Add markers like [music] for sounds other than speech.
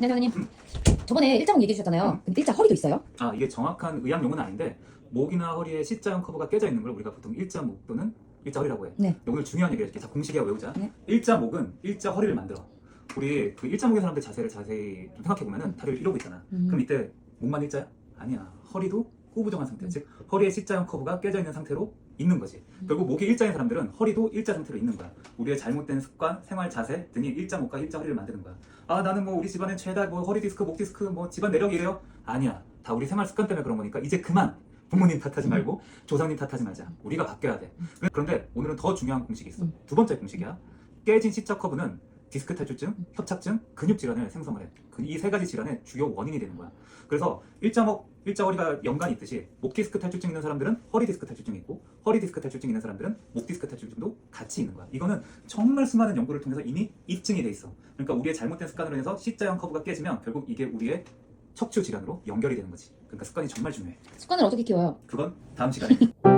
네 선생님. 저번에 일자목 얘기해 주셨잖아요. 근데 일자 허리도 있어요? 아 이게 정확한 의학 용어는 아닌데 목이나 허리에 C자형 커브가 깨져 있는 걸 우리가 보통 일자목 또는 일자허리라고 해. 네. 오늘 중요한 얘기를 이렇게 자 공식이야 외우자. 네. 일자목은 일자허리를 만들어. 우리 그 일자목의 사람들 자세를 자세히 좀 생각해 보면은 다리를 이러고 있잖아. 음. 그럼 이때 목만 일자야? 아니야. 허리도 구부정한 상태. 즉 허리에 C자형 커브가 깨져 있는 상태로 있는 거지. 결국 목이 일자인 사람들은 허리도 일자 상태로 있는 거야. 우리의 잘못된 습관, 생활 자세 등이 일자 목과 일자 허리를 만드는 거야. 아 나는 뭐 우리 집안에 최다 뭐 허리 디스크, 목 디스크, 뭐 집안 내력이 이래요? 아니야. 다 우리 생활 습관 때문에 그런 거니까 이제 그만. 부모님 탓하지 말고 조상님 탓하지 말자. 우리가 바뀌어야 돼. 그런데 오늘은 더 중요한 공식이 있어. 음. 두 번째 공식이야. 깨진 C자 커브는 디스크 탈출증, 협착증, 근육 질환을 생성을 해. 이 세 가지 질환의 주요 원인이 되는 거야. 그래서 일자목, 일자허리가 연관이 있듯이 목 디스크 탈출증 있는 사람들은 허리 디스크 탈출증이 있고 허리 디스크 탈출증 있는 사람들은 목 디스크 탈출증도 같이 있는 거야. 이거는 정말 수많은 연구를 통해서 이미 입증이 돼 있어. 그러니까 우리의 잘못된 습관으로 인해서 C자형 커브가 깨지면 결국 이게 우리의 척추 질환으로 연결이 되는 거지. 그러니까 습관이 정말 중요해. 습관을 어떻게 키워요? 그건 다음 시간에. [laughs]